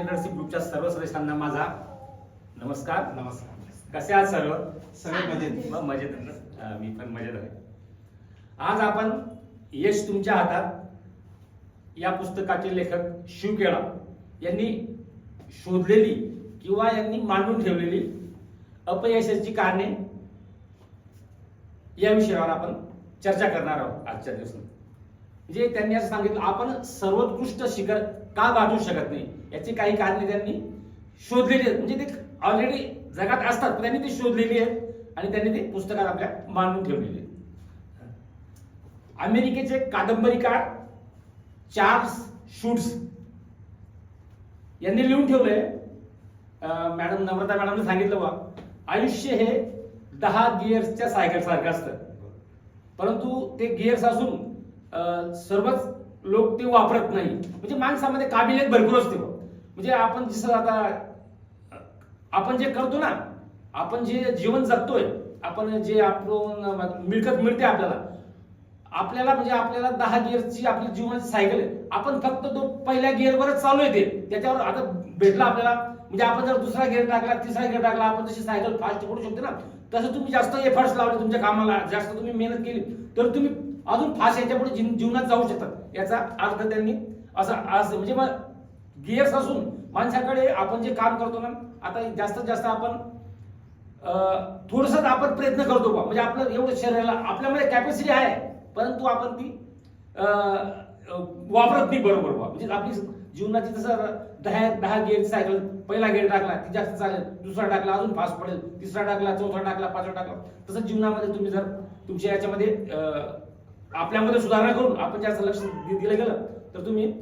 Leadership ग्रुपच्या सर्व सदस्यांना माझा नमस्कार. नमस्कार. कसे आहात सर्व? सगळे मजेत. मजेत मी पण मजेत आहे. आज आपण यश तुमच्या हातात. या पुस्तकाचे लेखक शिवकेळा यांनी शोधलेली किंवा यांनी मांडून ठेवलेली अपयशाची कारणे या विषयावर आपण चर्चा करणार आहोत आजच्या दिवशी म्हणजे त्यांनी असं सांगितलं आपण सर्वोत्कृष्ट शिखर का गाठू शकत नाही? याची काही कारणे त्यांनी शोधलेली आहेत. म्हणजे ते ऑलरेडी जगात असतात पण त्यांनी ती शोधलेली आहेत आणि त्यांनी ते पुस्तकात आपल्या मांडून ठेवलेली आहेत. अमेरिकेचे कादंबरीकार चार्ल्स शूट्स यांनी लिहून ठेवलंय. मॅडम नम्रता मॅडमने सांगितलं बा आयुष्य हे दहा गिअर्सच्या सायकल सारखं असतं. परंतु ते गिअर्स असून अं, सर्वच लोक ते वापरत नाही. म्हणजे माणसामध्ये काबिलियत भरपूर असते म्हणजे आपण जसं आता आपण जे करतो ना आपण जे जीवन जगतोय आपण जे आपण मिळकत मिळते आपल्याला आपल्याला म्हणजे आपल्याला दहा गिअरची आपली जीवनाची सायकल आहे. आपण फक्त तो पहिल्या गिअरवरच चालू येते त्याच्यावर आता भेटला आपल्याला. म्हणजे आपण जर दुसरा गिअर टाकला तिसरा गिअर टाकला आपण जशी सायकल फास्ट पडू शकते ना तसं तुम्ही जास्त एफर्ट्स लावले तुमच्या कामाला. जास्त तुम्ही मेहनत केली तर तुम्ही अजून फास्ट याच्यापुढे जीवनात जाऊ शकतात याचा अर्थ त्यांनी असा आज म्हणजे मग गियर्स असून माणसाकडे आपण जे काम करतो ना आता जास्तीत जास्त आपण थोडस आपण प्रयत्न करतो बा म्हणजे आपलं एवढं शरीराला आपल्यामध्ये कॅपॅसिटी आहे परंतु आपण ती वापरत नाही बरोबर बा म्हणजे आपली जीवनाची जसं दहा दहा गेअर सायकल पहिला गेअर टाकला ती जास्त चालेल दुसरा टाकला अजून फास्ट पडेल तिसरा टाकला चौथा टाकला पाचवा टाकला. तसं जीवनामध्ये तुम्ही जर तुमच्या याच्यामध्ये आपल्यामध्ये सुधारणा करून आपण जास्त लक्ष दिलं गेलं तर तुम्ही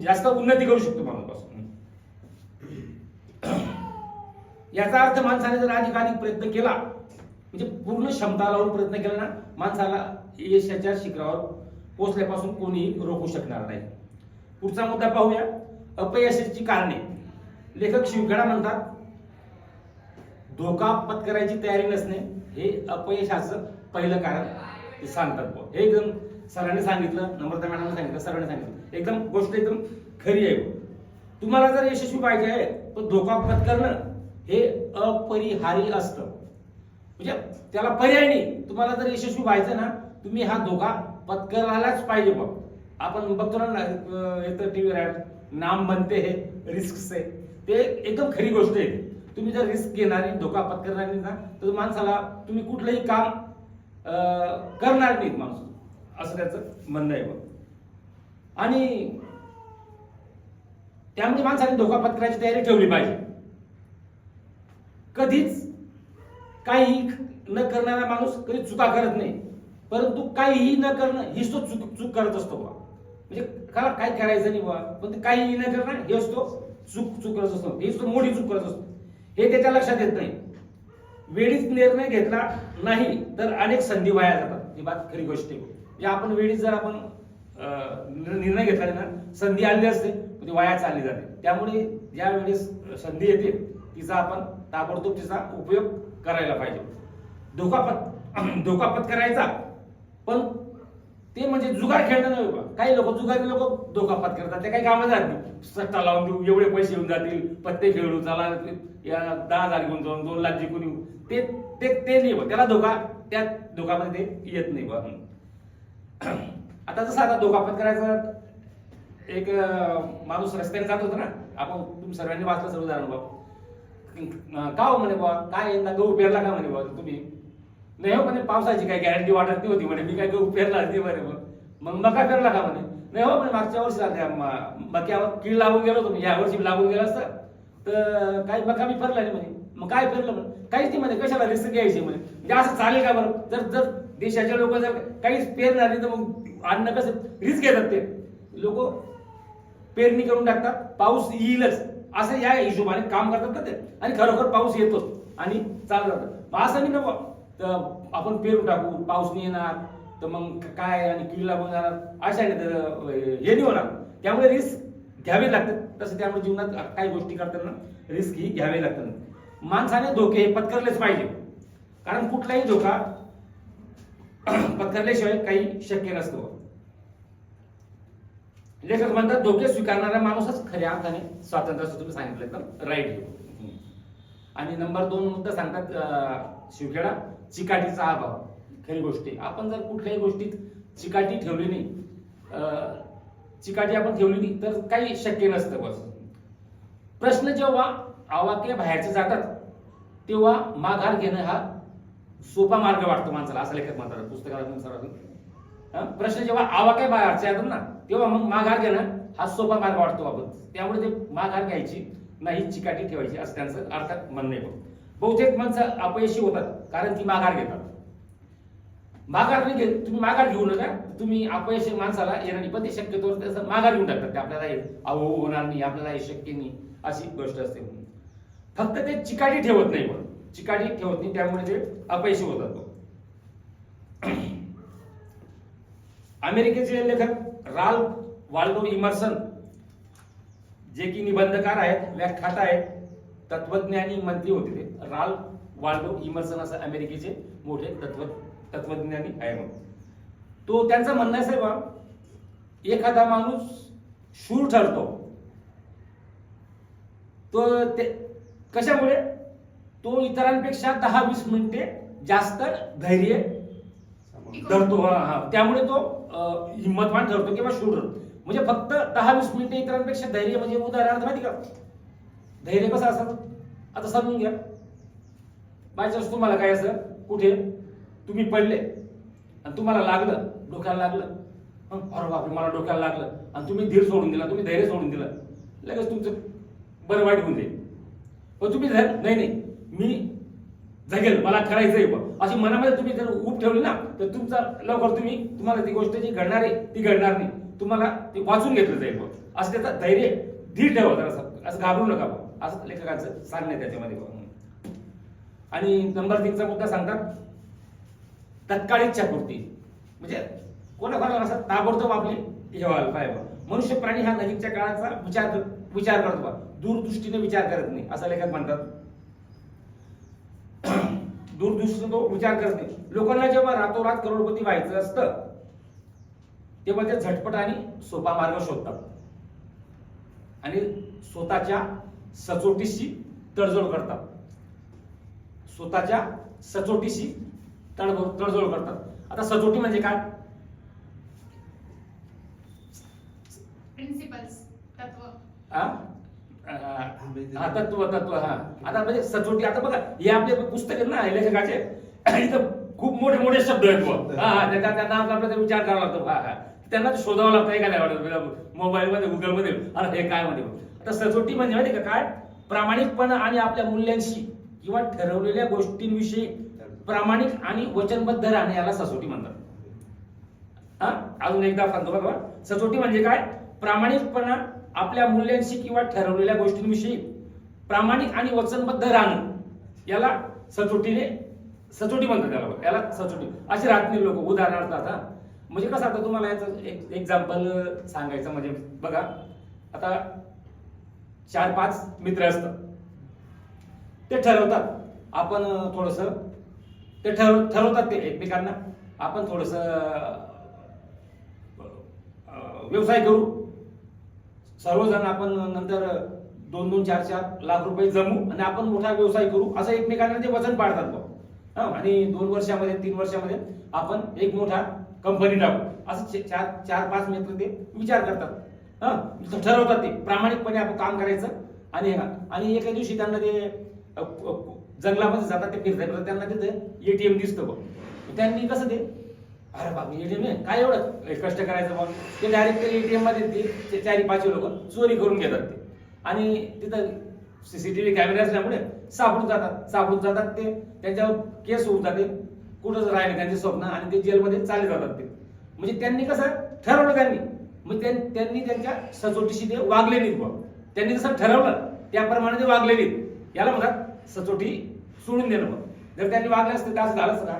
जास्त उन्नती करू शकतो माणूस याचा अर्थ माणसाने जर अधिकाधिक प्रयत्न केला म्हणजे पूर्ण क्षमता लावून प्रयत्न केला ना माणसाला यशाच्या शिखरावर पोहोचल्यापासून कोणीही रोखू शकणार नाही. पुढचा मुद्दा पाहूया. अपयशाची कारणे. लेखक शिवखेडा म्हणतात धोका पत्करायची तयारी नसणे हे अपयशाचं पहिलं कारण. ते सांगतात बुवा. हे एकदम सरांनी सांगितलं नम्रता मॅडमने सांगितलं सरांनी सांगितलं. एकदम गोष्ट एकदम खरी आहे तुम्हाला जर यशस्वी पाहिजे आहे तर धोका पत्करणं हे अपरिहार्य असतं. म्हणजे त्याला पर्याय नाही. तुम्हाला जर यशस्वी व्हायचं ना तुम्ही हा धोका पत्करायलाच पाहिजे बघ आपण बघतो ना येतं टी व्ही टीव्हीवर नाम बनते हे रिस्क आहे ते एकदम खरी गोष्ट आहे. तुम्ही जर रिस्क घेणारी धोका पत्करणारी ना तर माणसाला तुम्ही कुठलंही काम करणार नाहीत माणूस. असं त्याचं म्हणणं आहे बघ. आणि त्यामध्ये माणसाने धोका पत्करायची तयारी ठेवली पाहिजे. कधीच काही न करणारा माणूस कधी चुका करत नाही. परंतु काहीही न करणं हीच तो चूक चूक करत असतो बा म्हणजे खरा काय करायचं नाही बा पण काहीही न करणं हेच तो चूक चूक करत असतो. हेच तो मोठी चूक करत असतो. हे त्याच्या लक्षात येत नाही. वेळीच निर्णय घेतला नाही तर अनेक संधी वाया जातात. ही बात खरी गोष्ट आहे. म्हणजे आपण वेळीच जर आपण निर्णय घेतला ना संधी आली असते ती वाया चालली जाते. त्यामुळे ज्या वेळेस संधी येते तिचा आपण ताबडतोब तिचा उपयोग करायला पाहिजे. धोका पत धोका पत्करायचा पण ते म्हणजे जुगार खेळणं नव्हे काही लोक जुगारी लोक धोका पत्करतात ते काही कामं जात नाही. सट्टा लावून देऊ एवढे पैसे येऊन जातील. पत्ते खेळू चला या दहा हजार घेऊन जाऊन दोन लाख जिंकून येऊ. ते ते ते नाही बा त्याला धोका त्या धोकामध्ये ते येत नाही बा आता जसं आता धोका पत्करायचा एक अं, माणूस रस्त्याने जात होता ना आपण तुम्ही सर्वांनी वाचलं सर्व उदाहरण बा अं, का हो म्हणे बा? काय यंदा गहू पेरला का म्हणे बा तुम्ही? नाही हो म्हणे पावसाची काय गॅरंटी वाटत नाही होती म्हणे. मी काय गहू पेरला नाही म्हणे मग मग मका पेरला का म्हणे? नाही हो म्हणे मागच्या वर्षी म- मक्यावर कीड लागून गेलो तुम्ही या वर्षी लागून गेला असतं. तर काही मका मी पेरला नाही म्हणे. मग काय पेरलं म्हणे? काहीच नाही म्हणे कशाला रिस्क घ्यायची म्हणे? म्हणजे असं चालेल का बरं? जर जर देशाचे लोक जर काहीच पेरणार नाही तर मग अन्न कसं? रिस्क घेतात ते. लोक पेरणी करून टाकतात पाऊस येईलच. असं या हिशोबाने काम करतात ना ते? आणि खरोखर पाऊस येतोच आणि चालू जातं असं नाही ना तर आपण पेरून टाकू पाऊस नाही येणार तर मग काय आणि कीड लागून जाणार? अशा नाही तर हे नाही होणार. त्यामुळे रिस्क घ्यावे लागतात. तसं त्यामुळे जीवनात काही गोष्टी करताना रिस्क ही घ्यावे लागतात. माणसाने धोके पत्करलेच पाहिजे. कारण कुठलाही धोका पत्करल्याशिवाय काही शक्य नसतं. लेखक म्हणतात धोके स्वीकारणारा माणूसच खऱ्या अर्थाने स्वातंत्र्य असं तुम्ही सांगितलं तर राईट आणि नंबर दोन मुद्दा सांगतात शिवखेडा चिकाटीचा अभाव. खरी गोष्टी आपण जर कुठल्याही गोष्टीत चिकाटी ठेवली नाही अं, चिकाटी आपण ठेवली नाही तर काही शक्य नसतं बस. प्रश्न जेव्हा आवाक्य बाहेरचे जातात तेव्हा माघार घेणं हा सोपा मार्ग वाटतो माणसाला असं लेखक म्हणतात. पुस्तकात प्रश्न जेव्हा आवाक्य बाहेरचे येतात ना तेव्हा मग माघार घेणं हा सोपा मार्ग वाटतो आपण. त्यामुळे ते माघार घ्यायची नाही चिकाटी ठेवायची असं त्यांचं अर्थात म्हणणं आहे. बहुतेक माणसं अपयशी होतात कारण ती माघार घेतात. माघार नाही घेत तुम्ही माघार घेऊ नका. तुम्ही अपयशी माणसाला येणार पण ते शक्यतो त्याचं माघार घेऊन टाकतात. ते आपल्याला हे अहो होणार नाही आपल्याला हे शक्य नाही अशी गोष्ट असते. फक्त ते चिकाटी ठेवत नाही मग चिकाटी ठेवत नाही त्यामुळे ते अपयशी होतात अमेरिकेचे लेखक राल वाल्डो इमर्सन जे की निबंधकार आहेत व्याख्याता आहेत तत्वज्ञानी मंत्री होते ते. राल वाल्डो इमर्सन असं अमेरिकेचे मोठे तत्व तत्वज्ञानी आहे मग तो त्यांचं म्हणणं आहे साहेब एखादा माणूस शूर ठरतो. तो ते कशामुळे? तो इतरांपेक्षा दहा वीस मिनिटे जास्त धैर्य धरतो. हा हा. त्यामुळे तो हिंमतवान ठरतो किंवा शूर म्हणजे फक्त दहा वीस मिनिटे इतरांपेक्षा धैर्य म्हणजे उदाहरणार्थ माहिती का? धैर्य कसं असतं आता समजून घ्या. बायचान्स तुम्हाला काय असं? कुठे? तुम्ही पडले आणि तुम्हाला लागलं डोक्याला लागलं. अरे बापरे मला डोक्याला लागलं. आणि तुम्ही धीर सोडून दिला तुम्ही धैर्य सोडून दिलं. लगेच तुमचं बरं वाईट होऊन जाईल. पण तुम्ही धैर्य नाही नाही मी जगेल मला करायचंय बा अशी मनामध्ये तुम्ही जर ऊब ठेवली ना तर तुमचा लवकर तुम्ही तुम्हाला ती गोष्ट जी घडणार आहे ती घडणार नाही. तुम्हाला ते वाचून घेतलं जाईल बा असं त्याचा धैर्य धीर ठेवा जरा असं घाबरू नका असं लेखकाचं सांगणं त्याच्यामध्ये बा आणि नंबर तीनचा मुद्दा सांगतात तत्काळ इच्छापूर्ती. म्हणजे कोणाकोणाला असं ताबडतोब आपली हे व्हायला पाहिजे मनुष्य प्राणी हा नजीकच्या काळाचा विचार कर- विचार करतो बा दूरदृष्टीने विचार करत नाही असं लेखक म्हणतात. दूरदृष्टीने तो विचार करत नाही. लोकांना जेव्हा रातोरात करोडपती व्हायचं असतं तेव्हा ते झटपट आणि सोपा मार्ग शोधतात. आणि स्वतःच्या सचोटीशी तडजोड करतात. स्वतःच्या सचोटीशी तडजोड तडजोड करतात. आता सचोटी म्हणजे काय? प्रिन्सिपल्स तत्व हा? हा. तत्व तत्व हा. आता म्हणजे सचोटी आता बघा हे आपले पुस्तक आहेत ना हे लेखकाचे इथं खूप मोठे मोठे शब्द आहेत. हा हा त्यांना आपल्याला विचार करावा लागतो. हा हा. त्यांना ते शोधावं लागतं एखाद्या मोबाईल मध्ये गुगलमध्ये अरे हे काय मध्ये आता सचोटी म्हणजे माहिती का काय? प्रामाणिकपणा आणि आपल्या मूल्यांशी किंवा ठरवलेल्या गोष्टींविषयी प्रामाणिक आणि वचनबद्ध राहणे याला सचोटी म्हणतात. हा? अजून एकदा सांगतो बघा. सचोटी म्हणजे काय? प्रामाणिकपणा आपल्या मूल्यांशी किंवा ठरवलेल्या गोष्टींविषयी प्रामाणिक आणि वचनबद्ध राहणं याला सचोटीने सचोटी म्हणतात त्याला बघा. याला सचोटी. असे राहत नाही लोक उदाहरणार्थ आता म्हणजे कसं आता तुम्हाला याचं एक एक्झाम्पल सांगायचं म्हणजे बघा आता चार पाच मित्र असतात. ते ठरवतात. आपण थोडस ते ठरव ठरवतात ते एकमेकांना. आपण थोडस व्यवसाय करू. सर्वजण आपण नंतर दोन दोन चार चार लाख रुपये जमू आणि आपण मोठा व्यवसाय करू असं एकमेकांना ते वजन पाडतात बघ. आणि दोन वर्षामध्ये तीन वर्षामध्ये आपण एक मोठा कंपनी टाकू असं चार चार पाच मित्र ते विचार करतात. हा ठरवतात ते. प्रामाणिकपणे आपण काम करायचं आणि आणि एका दिवशी त्यांना ते जंगलामध्ये जातात ते फिरतात, त्यांना तिथे एटीएम दिसतं बघ. त्यांनी कसं ते अरे बाबा एटीएम नाही काय एवढं? कष्ट करायचं मग. ते डायरेक्ट एटीएममध्ये ते ते चारी पाच लोक चोरी करून घेतात ते. आणि तिथं सीसीटीव्ही कॅमेरे असल्यामुळे सापडून जातात. सापडून जातात ते. त्यांच्यावर केस होऊन जाते. कुठंच राहिले त्यांचे स्वप्न आणि ते जेलमध्ये चालले जातात ते. म्हणजे त्यांनी कसं ठरवलं त्यांनी. मग त्यांनी त्यांच्या सचोटीशी ते वागले नाहीत बुवा त्यांनी जसं ठरवलं त्याप्रमाणे ते वागले नाहीत याला म्हणतात सचोटी सोडून देणं मग जर त्यांनी वागले असते तर असं झालं असतं का?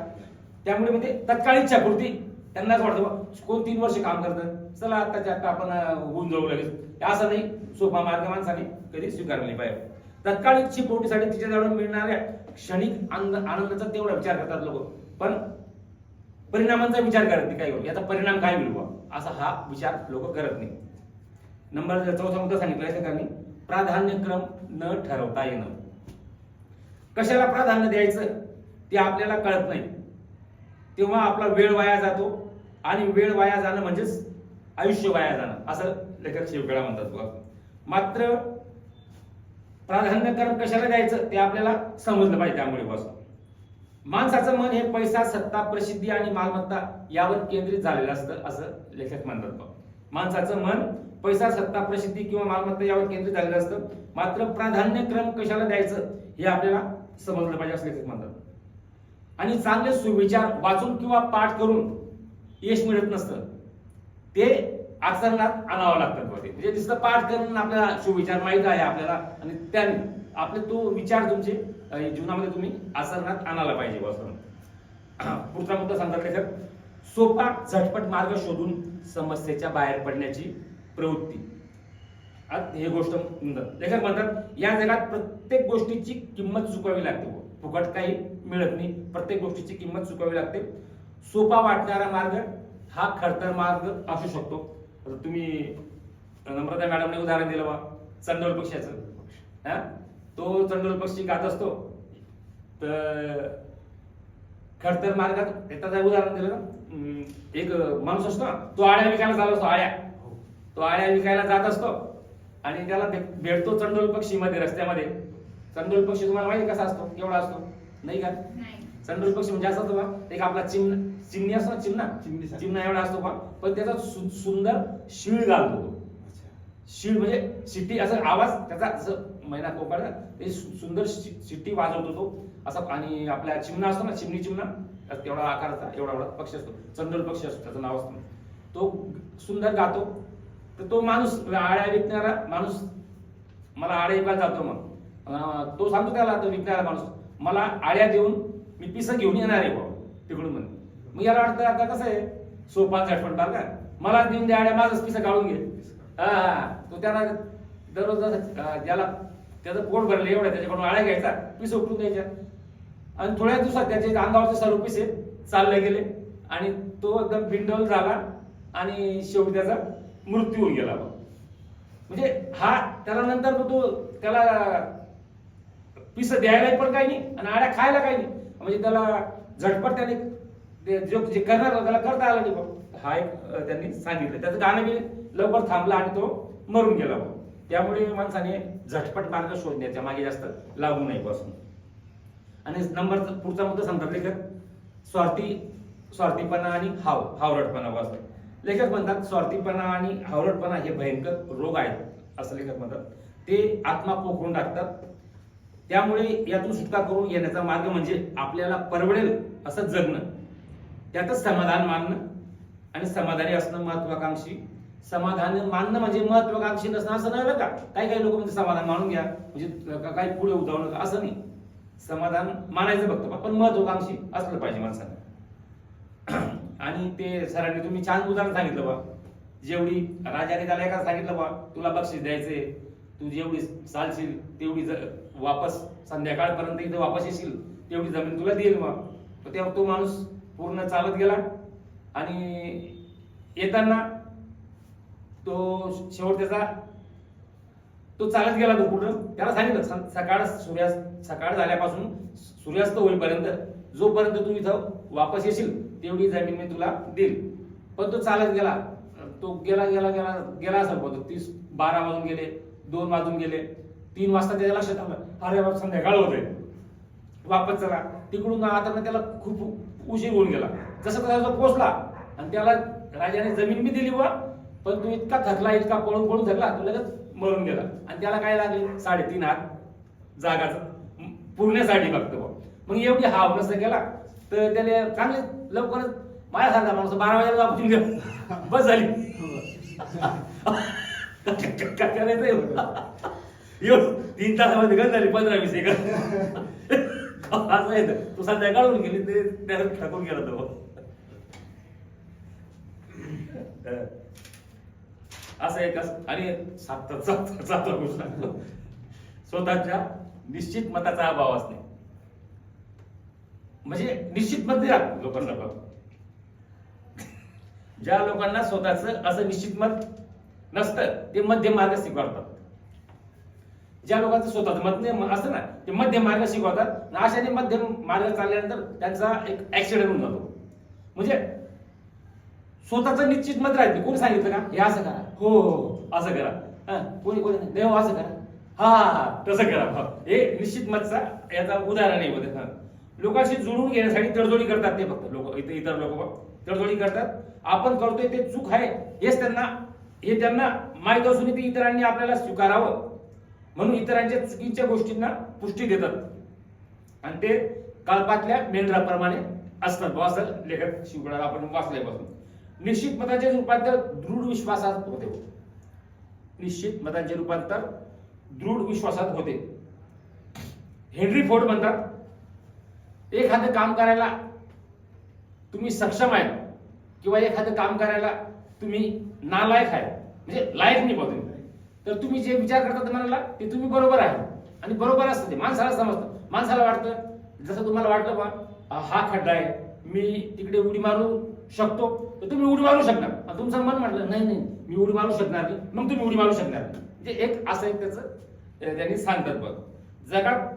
त्यामुळे म्हणजे तत्काळ इच्छापूर्ती त्यांनाच वाटतं बा, कोण तीन वर्ष काम करतं चला आत्ताच्या आता आपण होऊन जाऊ लागेल असं नाही सोपा मार्ग माणसाने कधी स्वीकारले पाहिजे. तत्काळ इच्छेपोटीसाठी तिच्याजवळ मिळणाऱ्या क्षणिक आनंद आनंदाचा तेवढा विचार करतात लोक. पण परिणामांचा विचार करत नाही काय होईल याचा परिणाम काय होईल बा असा हा विचार लोक करत नाही. नंबर चौथा मुद्दा सांगितला या प्राधान्यक्रम न ठरवता येणं. कशाला प्राधान्य द्यायचं? ते आपल्याला कळत नाही. तेव्हा आपला वेळ वाया जातो. आणि वेळ वाया जाणं म्हणजेच आयुष्य वाया जाणं. असं लेखक शिवगळा म्हणतात बघा. मात्र प्राधान्यक्रम कशाला द्यायचं? ते आपल्याला समजलं पाहिजे त्यामुळे बस. माणसाचं मन हे पैसा सत्ता प्रसिद्धी आणि मालमत्ता यावर केंद्रित झालेलं असतं असं लेखक म्हणतात बघा. माणसाचं मन पैसा सत्ता प्रसिद्धी किंवा मालमत्ता यावर केंद्रित झालेलं असतं. मात्र प्राधान्यक्रम कशाला द्यायचं हे आपल्याला समजलं पाहिजे असं लेखक म्हणतात. आणि चांगले सुविचार वाचून किंवा पाठ करून यश मिळत नसतं. ते आचरणात आणावं लागतं बघा म्हणजे दिसतं पाठ करून आपल्याला सुविचार माहीत आहे आपल्याला आणि त्याने आपले तो विचार तुमचे जीवनामध्ये तुम्ही आचरणात आणायला पाहिजे वाचून पुढचा मुद्दा सांगतात लेखक. सोपा झटपट मार्ग शोधून समस्येच्या बाहेर पडण्याची प्रवृत्ती. हे गोष्ट लेखक म्हणतात या जगात प्रत्येक गोष्टीची किंमत चुकवावी लागते फुकट काही मिळत नाही. प्रत्येक गोष्टीची किंमत चुकावी लागते. सोपा वाटणारा मार्ग हा खडतर मार्ग असू शकतो. तुम्ही नम्रता मॅडमने उदाहरण दिलं बा चंडोल पक्षाचं. हा? तो चंडोल पक्षी गात असतो. तर खडतर मार्गात एखादा उदाहरण दिलं ना अं, एक माणूस असतो ना तो आळ्या विकायला चालू असतो आळ्या. तो आळ्या विकायला जात असतो आणि त्याला भेटतो चंडोल पक्षी मध्ये रस्त्यामध्ये. चंडोल पक्षी तुम्हाला माहिती कसा असतो? केवढा असतो. नाही का? नाही. चंडोल पक्षी म्हणजे असं असतो बा एक आपला चिमणा चिमणी असतो ना चिमणा चिमणीसारखा. चिमणा एवढा असतो बा पण त्याचा सु- सुंदर शिळ घालतो तो. अच्छा. शिळ म्हणजे शिट्टी असं आवाज त्याचा असं मैना कोकाळा ते सु- सुंदर शि- शिट्टी वाजवतो तो. असा आणि आपला चिमणा असतो ना चिमणी चिमणा तेवढा आकाराचा एवढा एवढा पक्षी असतो. चंडोल पक्षी असतो त्याचं नाव असतं. तो सुंदर गातो. तर तो माणूस आळ्या विकणारा माणूस मला आळ्या विकायला जातो मग. अं, तो सांगतो त्याला तो विकणारा माणूस. मला आळ्या देऊन मी पिसं घेऊन येणार आहे बाबा तिकडून म्हणे. मग याला वाटतं आता कसं आहे? सोपा झटपट का? मला देऊन द्या आळ्या माझंच पिसं काढून घे. हा, तो त्याला दररोज ज्याला त्याचं पोट भरलं एवढं त्याच्याकडून आळ्या घ्यायचा पिसं उठून द्यायच्या. आणि थोड्या दिवसात त्याचे अंगावरचे सर्व पिसे चालले गेले आणि तो एकदम बिंडल झाला आणि शेवटी त्याचा मृत्यू होऊन गेला बा. म्हणजे हा त्याला नंतर मग तो त्याला पिसं द्यायला पण काही नाही आणि आड्या खायला काही नाही. म्हणजे त्याला झटपट त्याने जो जे करणार त्याला करता आलं नाही बाबा हा एक त्यांनी सांगितलं. त्याचं गाणं बी लवकर थांबला आणि तो मरून गेला बाबा त्यामुळे माणसाने झटपट मार्ग शोधण्याच्या मागे जास्त लागू नये बसून आणि नंबर पुढचा मुद्दा सांगतात लेखक. स्वार्थी स्वार्थीपणा आणि हाव हावरटपणा बस लेखक म्हणतात स्वार्थीपणा आणि हावरटपणा हे भयंकर रोग आहेत असं लेखक म्हणतात. ते आत्मा पोखरून टाकतात. त्यामुळे यातून सुटका करून येण्याचा मार्ग म्हणजे आपल्याला परवडेल असं जगणं. त्यातच समाधान मानणं आणि समाधानी असणं महत्वाकांक्षी. समाधान मानणं म्हणजे महत्वाकांक्षी नसणं असं नाही बरं का? काही काही लोक म्हणजे समाधान मानून घ्या. म्हणजे का- काही पुढे जाऊ नका. असं नाही. समाधान मानायचं बघतो पण महत्वाकांक्षी असलं पाहिजे माणसानं आणि ते सरांनी तुम्ही छान उदाहरण सांगितलं बा. जेवढी राजाने त्याला एका सांगितलं बा तुला बक्षीस द्यायचे तू जेवढी चालशील तेवढी ज- वापस संध्याकाळपर्यंत इथं वापस येशील तेवढी जमीन तुला देईल मग. तर तेव्हा तो माणूस पूर्ण चालत गेला आणि येताना तो शेवट त्याचा तो चालत गेला तो कुठं? त्याला सांगितलं सं- सकाळ सूर्यास्त सकाळ झाल्यापासून सूर्यास्त होईपर्यंत जोपर्यंत तू इथं वापस येशील तेवढी जमीन मी तुला देईल. पण तो चालत गेला. तो गेला गेला गेला गेला असं बोलतो तीस बारा वाजून गेले दोन वाजून गेले. तीन वाजता त्याच्या लक्षात आलं. अरे बाबा संध्याकाळ होते वापस चला. तिकडून आता त्याला खूप उशीर होऊन गेला. जसं तसा तो पोचला आणि त्याला राजाने जमीन बी दिली बा पण तो इतका थकला इतका पळून पळून थकला तो लगेच मरून गेला. आणि त्याला काय लागले? साडेतीन हात जागाच. पुरण्यासाठी फक्त बुवा. मग एवढी हाव नसतं गेला तर त्याला चांगले लवकरच माझ्यासारखा माणूस बारा वाजेला गेला. बस झाली. काय यो तीन तासामध्ये गण झाली पंधरा वीस एक. असं आहे तू. सध्या काढून गेली ते त्याला टाकून गेला तो. असं एक असं- आणि सात सात सातवा गोष्ट स्वतःच्या निश्चित मताचा अभाव असणे. म्हणजे निश्चित मत नाही राहत लोकांना बघ ज्या लोकांना स्वतःच असं निश्चित मत नसतं ते मध्यमार्ग स्वीकारतात. ज्या लोकांचं स्वतःच मध्यम असतं ना ते मध्यम मार्ग शिकवतात आणि अशाने मध्यम मार्ग चालल्यानंतर त्यांचा एक ऍक्सिडेंट होऊन जातो. म्हणजे स्वतःचं निश्चित मत राहते कोणी सांगितलं का? हे असं करा. हो हो असं करा. कोणी कोणी नाही. हो असं करा. हा हा तसं करा. हे. निश्चित मतचा याचा उदाहरण आहे लोकांशी जुळून घेण्यासाठी तडजोडी करतात ते फक्त लोक. इतर इतर लोक तडजोडी करतात. आपण करतोय ते चूक आहे. हेच त्यांना हे त्यांना माहीत असून ते इतरांनी आपल्याला स्वीकारावं. म्हणून इतरांच्या चुकीच्या गोष्टींना पुष्टी देतात. आणि ते काळपातल्या मेंढराप्रमाणे असतात. बुवा असं लेखक शिवगडात आपण वाचल्यापासून. निश्चित मताचे रूपांतर दृढ विश्वासात होते. निश्चित मतांचे रूपांतर दृढ विश्वासात होते. हेनरी फोर्ड म्हणतात एखादं काम करायला तुम्ही सक्षम आहे किंवा एखादं काम करायला तुम्ही नालायक आहे. म्हणजे लायक नाही पाहतो तर तुम्ही जे विचार करतात मनाला ते तुम्ही बरोबर आहे. आणि बरोबर असतं ते. माणसाला समजतं. माणसाला वाटतं. जसं तुम्हाला वाटलं बा हा खड्डा आहे. मी तिकडे उडी मारू शकतो. तर तुम्ही उडी मारू शकणार. तुमचं मन म्हटलं नाही नाही. मी उडी मारू शकणार नाही. मग तुम्ही उडी मारू शकणार म्हणजे एक असं एक त्याचं त्यांनी सांगतात बघ. जगात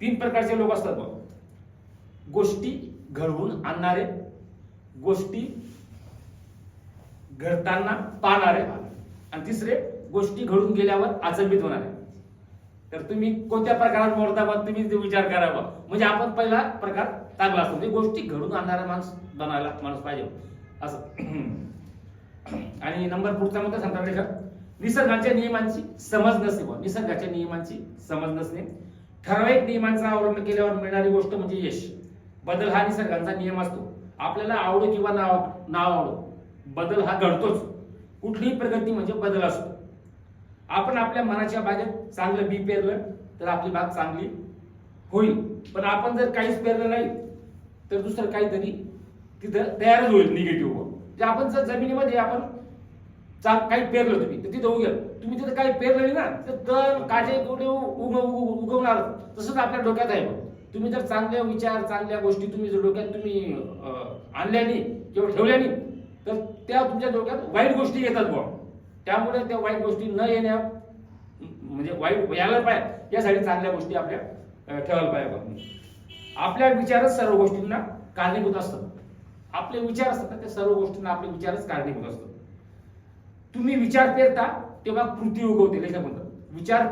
तीन प्रकारचे लोक असतात बघ. गोष्टी घडवून आणणारे गोष्टी घडताना पाहणारे. आणि तिसरे गोष्टी घडून गेल्यावर अचंबित आहे तर तुम्ही कोणत्या प्रकारात मोडता बा? तुम्ही विचार करावा म्हणजे आपण पहिला प्रकार चांगला असतो. म्हणजे गोष्टी घडून आणणारा माणूस बनायला माणूस पाहिजे. असं. आणि नंबर पुढचा मुद्दा सांगतात लेखक निसर्गाच्या नियमांची समज नसणे बुवा. निसर्गाच्या नियमांची समज नसणे. ठराविक नियमांचा अवलंब केल्यावर मिळणारी गोष्ट म्हणजे यश. बदल हा निसर्गाचा नियम असतो. आपल्याला आवडो किंवा नाव नाव आवडो. बदल हा घडतोच. कुठलीही प्रगती म्हणजे बदल असतो. आपण आपल्या मनाच्या बागेत चांगलं बी पेरलं तर आपली बाग चांगली होईल. पण आपण जर काहीच पेरलं नाही तर दुसरं काहीतरी तिथं तयारच होईल निगेटिव्ह म्हणजे आपण जर जमिनीमध्ये आपण चा- काही पेरलं तुम्ही तर तिथं उगेल. तुम्ही तिथं काही पेरलं नाही ना तर तर काजे कुठे उग उगवणार. तसंच आपल्या डोक्यात आहे तुम्ही जर चांगल्या विचार चांगल्या गोष्टी तुम्ही जर डोक्यात तुम्ही आणल्या नाही किंवा ठेवल्या नाही तर त्या तुमच्या डोक्यात वाईट गोष्टी येतात बुवा. त्यामुळे त्या वाईट गोष्टी न येण्या म्हणजे वाईट यायला पाहिजे यासाठी चांगल्या गोष्टी आपल्या ठेवायला पाहिजे बघ. आपल्या विचारच सर्व गोष्टींना कारणीभूत असतात आपले विचार असतात ना, त्या सर्व गोष्टींना आपले विचारच कारणीभूत असतात. तुम्ही विचार पेरता तेव्हा कृती उगवते लेखक म्हणतात विचार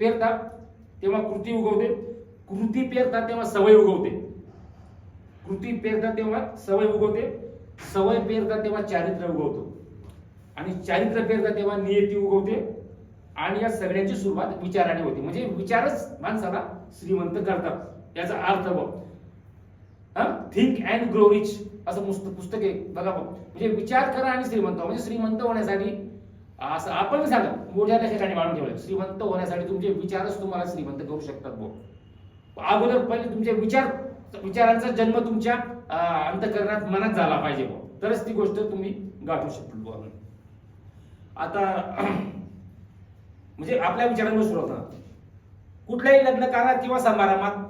पेरता तेव्हा कृती उगवते. कृती पेरता तेव्हा सवय उगवते. कृती पेरता तेव्हा सवय उगवते. सवय पेरता तेव्हा चारित्र्य उगवतो. आणि चारित्र्य पेरता तेव्हा नियती उगवते. आणि या सगळ्यांची सुरुवात विचाराने होते. म्हणजे विचारच माणसाला श्रीमंत करतात. याचा अर्थ बघ. थिंक अँड ग्रो रिच असं पुस्तक पुस्तक आहे. बघा बघ. म्हणजे विचार करा आणि श्रीमंत म्हणजे श्रीमंत होण्यासाठी असं आपण सांगा मोठ्या ठिकाणी मांडून ठेवलं श्रीमंत होण्यासाठी तुमचे विचारच तुम्हाला श्रीमंत करू शकतात बघ. अगोदर पहिले तुमचे विचार विचारांचा जन्म तुमच्या अंतकरणात मनात झाला पाहिजे भाऊ तरच ती गोष्ट तुम्ही गाठू शकतो आता म्हणजे आपल्या विचारांवर सुरू होतात कुठल्याही लग्नकारात किंवा समारंभात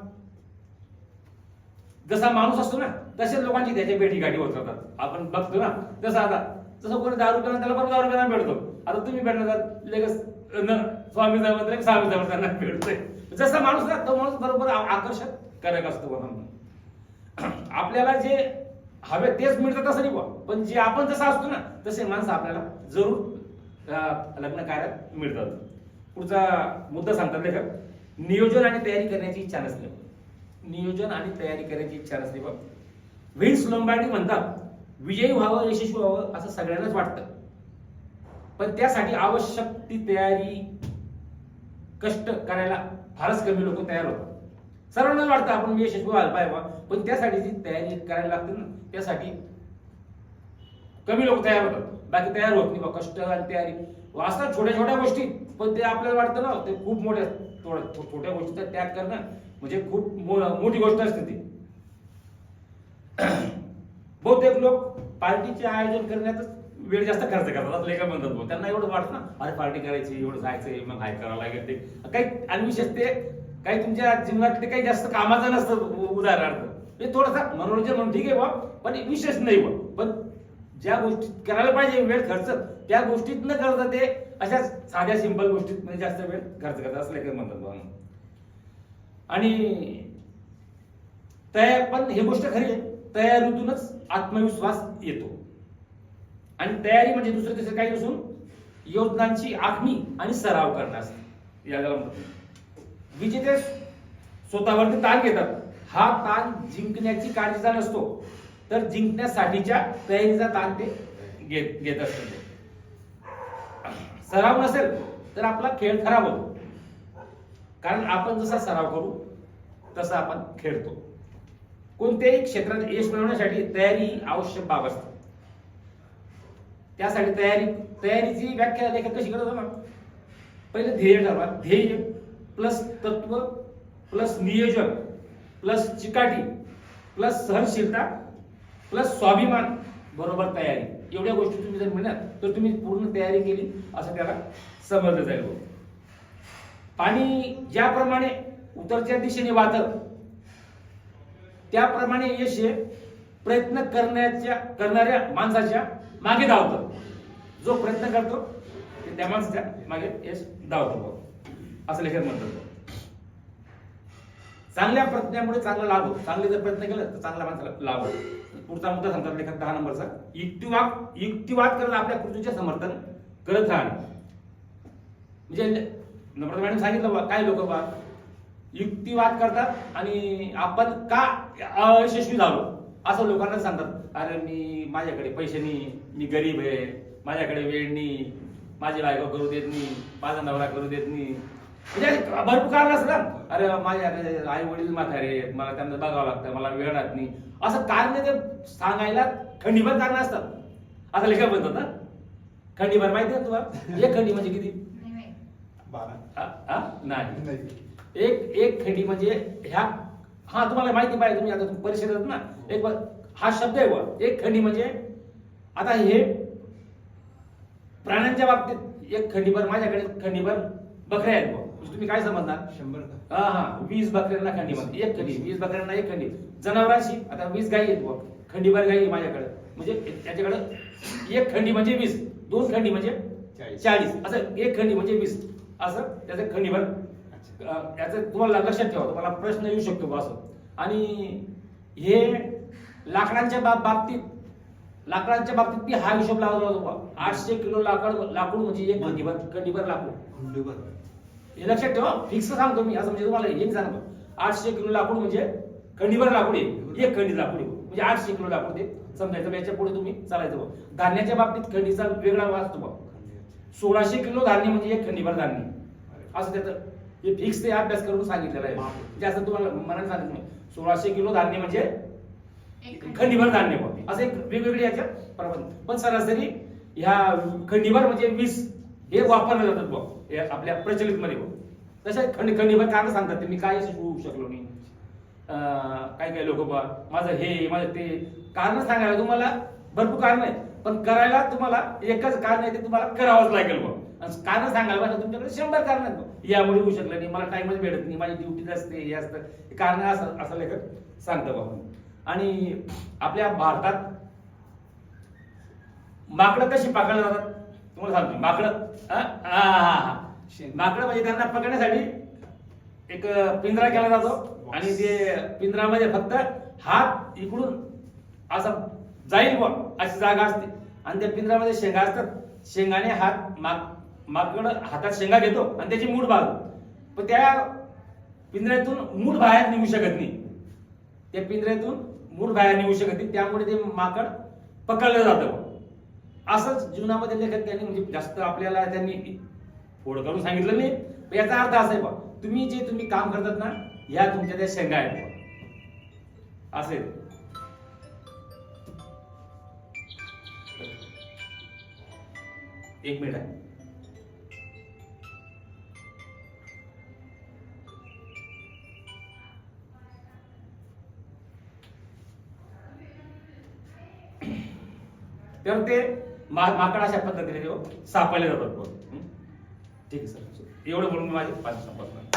जसा माणूस असतो ना तसेच लोकांची त्याच्या भेटी गाठी होत राहतात. आपण बघतो ना तसं आता जसं कोणी दारू पिणार त्याला पण दारू पिणार भेटतो. आता तुम्ही भेटणार लगेच न स्वामी समर्थ स्वामी समर्थ त्यांना भेटतोय. जसा माणूस ना तो माणूस बरोबर आकर्षक करक असतो म्हणून आपल्याला जे हवे तेच मिळतात असं नाही बुवा. पण जे आपण जसं असतो ना तसे माणसं आपल्याला जरूर लग्न कार्यात मिळतात. पुढचा मुद्दा सांगतात लेखक नियोजन आणि तयारी करण्याची इच्छा नसते. नियोजन आणि तयारी करण्याची इच्छा नसते बघ व्हिन्स लोंबार्डी म्हणतात विजयी व्हावं यशस्वी व्हावं असं सगळ्यांनाच वाटतं. पण त्यासाठी आवश्यक ती तयारी कष्ट करायला फारच कमी लोक तयार होतात. सर्वांनाच वाटतं आपण यशस्वी व्हायला पाहिजे बा. पण त्यासाठी जी तयारी करायला लागते ना त्यासाठी कमी लोक तयार होतात. बाकी तयार होत नाही बा कष्ट आणि तयारी. असतात छोट्या छोट्या गोष्टी पण ते आपल्याला वाटतं ना ते खूप मोठ्या थोड्या छोट्या गोष्टीचा त्याग करणं म्हणजे खूप मोठी गोष्ट असते ती. बहुतेक लोक पार्टीचे आयोजन करण्यातच वेळ जास्त खर्च करतात. लेखा म्हणतात त्यांना एवढं वाटतं ना अरे पार्टी करायची एवढं जायचंय मग हाय करावं लागेल ते. काही आणि विशेष ते काही तुमच्या जीवनातले काही जास्त कामाचं नसतं उदाहरणार्थ. म्हणजे हे थोडंसं मनोरंजन म्हणून ठीक आहे बा पण विशेष नाही बा पण ज्या गोष्टी करायला पाहिजे वेळ खर्च त्या गोष्टीत न करता ते अशा साध्या सिंपल गोष्टीत म्हणजे जास्त वेळ खर्च करतात. असं लेखक म्हणतात आणि तयार पण हे गोष्ट खरी आहे. तयारीतूनच आत्मविश्वास येतो. आणि तयारी म्हणजे दुसरं तसं काही नसून योजनांची आखणी आणि सराव करणं असतं. याला म्हणतात विजेते स्वतःवरती ताण घेतात हा ताण जिंकण्याची काळजीचा नसतो. तर जिंकण्यासाठीच्या तयारीचा ताण ते घेत घेत असतात सराव नसेल तर आपला खेळ खराब होतो. कारण आपण जसा सराव करू तसा आपण खेळतो. कोणत्याही क्षेत्रात यश मिळवण्यासाठी तयारी ही आवश्यक बाब असते. त्यासाठी तयारी तयारीची व्याख्या लेखक कशी करत होता ना पहिले ध्येय ठरवा. ध्येय प्लस तत्व प्लस नियोजन प्लस चिकाटी प्लस सहनशीलता प्लस स्वाभिमान बरोबर तयारी. एवढ्या गोष्टी तुम्ही जर म्हणत तर तुम्ही पूर्ण तयारी केली असं त्याला समजलं जाईल पाणी ज्याप्रमाणे उत्तरच्या दिशेने वाहतं त्याप्रमाणे यश हे प्रयत्न करण्याच्या करणाऱ्या माणसाच्या मागे धावतं. जो प्रयत्न करतो ते त्या माणसाच्या मागे यश धावतो असं लेखक म्हणतात. चांगल्या प्रयत्नामुळे चांगला लाभ होतो. चांगले जर प्रयत्न केला तर चांगल्या माणसाला लाभ होतो. पुढचा मुद्दा सांगतात लेखक दहा नंबरचा. युक्तिवाद युक्तिवाद करून आपल्या कृतीचे समर्थन करत राहणं. म्हणजे नम्रता मॅडम सांगितलं बा काय लोक बा? युक्तिवाद करतात आणि आपण का अयशस्वी झालो? असं लोकांना सांगतात. अरे मी माझ्याकडे पैसे नाही मी गरीब आहे. माझ्याकडे वेळ नाही. माझी बायको करू देत नाही. माझा नवरा करू देत नाही. भरपूर कारण असतात अरे माझ्याकडे आई वडील म्हातारे आहेत, मला त्यांना बघावं लागतं मला वेळ राहत नाही. असं कारण ते सांगायला खंडीभर कारण असतात. असं लेखा म्हणतात ना? खंडीभर माहिती आहे तुम्हाला एक खंडी म्हणजे किती? नाही. नाही. एक एक खंडी म्हणजे ह्या हा तुम्हाला माहिती पाहिजे तुम्ही आता परिषदेत ना? एक हा शब्द आहे बुवा. एक खंडी म्हणजे आता हे प्राण्यांच्या बाबतीत एक खंडीभर माझ्याकडे खंडीभर बकऱ्या आहेत म्हणजे तुम्ही काय समजणार? शंभर हा हा. वीस बकऱ्यांना खंडी म्हणते एक खंडी वीस बकऱ्यांना एक खंडी. जनावरांशी आता वीस गायी आहेत बुवा. खंडीभर गायी आहे माझ्याकडे. म्हणजे त्याच्याकडे एक खंडी म्हणजे वीस. दोन खंडी म्हणजे चाळीस. असं एक खंडी म्हणजे वीस. असं त्याचं खंडीभर याचं तुम्हाला लक्षात ठेवा. तुम्हाला प्रश्न येऊ शकतो असं. आणि हे लाकडांच्या बाब बाबतीत लाकडांच्या बाबतीत मी हा हिशोब लावला होता. आठशे किलो लाकड लाकूड म्हणजे एक खंडीभर खंडीभर लाकूड. हे लक्षात ठेवा. फिक्स सांगतो मी. असं म्हणजे तुम्हाला हे सांगतो. आठशे किलो लाकूड म्हणजे खंडीभर लाकूड आहे. एक खंडी लाकूड. म्हणजे आठशे किलो लाकूड ते समजायचं याच्यापुढे तुम्ही चालायचं बुवा. धान्याच्या बाबतीत खंडीचा वेगळा वाचतो बघ सोळाशे किलो धान्य म्हणजे एक खंडीभर धान्य. असं त्याचं हे फिक्स ते अभ्यास करून सांगितलेलं आहे. म्हणजे असं तुम्हाला मनाने सांगितलं. सोळाशे किलो धान्य म्हणजे खंडीभर. धान्य बुवा. असं एक वेगवेगळे याच्या प्रमाण पण सरासरी ह्या खंडीभर म्हणजे वीस हे वापरले जातात बघ. हे आपल्या प्रचलित मध्ये बुवा. तसे खंड खंडीभर कारण सांगतात ते. मी काय होऊ शकलो नाही. काही काही लोक बा माझं हे माझं ते. कारण सांगायला तुम्हाला भरपूर कारण आहे पण करायला तुम्हाला एकच कारण आहे ते तुम्हाला करावंच लागेल बघ. आणि कारण सांगायला पाहिजे तुमच्याकडे शंभर कारण आहेत यामुळे होऊ शकलं नाही. मला टाइमच भेटत नाही. माझी ड्युटी असते हे असतं. कारण असं असं लेखक सांगतं बाबा आणि आपल्या भारतात माकडं कशी पाकडली जातात? तुम्हाला सांगतो माकडं हा? हा, हा, हा. माकडं म्हणजे त्यांना पकडण्यासाठी एक पिंजरा केला जातो आणि ते पिंजरामध्ये फक्त हात इकडून असा जाईल बुवा अशी जागा असते. आणि त्या पिंजरामध्ये शेंगा असतात. शेंगाने हात माग माकड हातात शेंगा घेतो आणि त्याची मूठ बाग पण त्या पिंजऱ्यातून मूठ बाहेर निघू शकत नाही. त्या पिंजऱ्यातून मूठ बाहेर निघू शकत नाही. त्यामुळे ते माकड पकडलं जातं. असंच जीवनामध्ये लेखक त्यांनी म्हणजे जास्त आपल्याला त्यांनी फोड करून सांगितलं नाही. पण याचा अर्थ असा आहे बा तुम्ही जे तुम्ही काम करतात ना या तुमच्या त्या शेंगा आहेत बा. असेल एक मिनिट आहे. तर ते माकड अशा पद्धतीने सापडले जातात ठीक आहे सर. एवढं बोलून माझे पाच संपत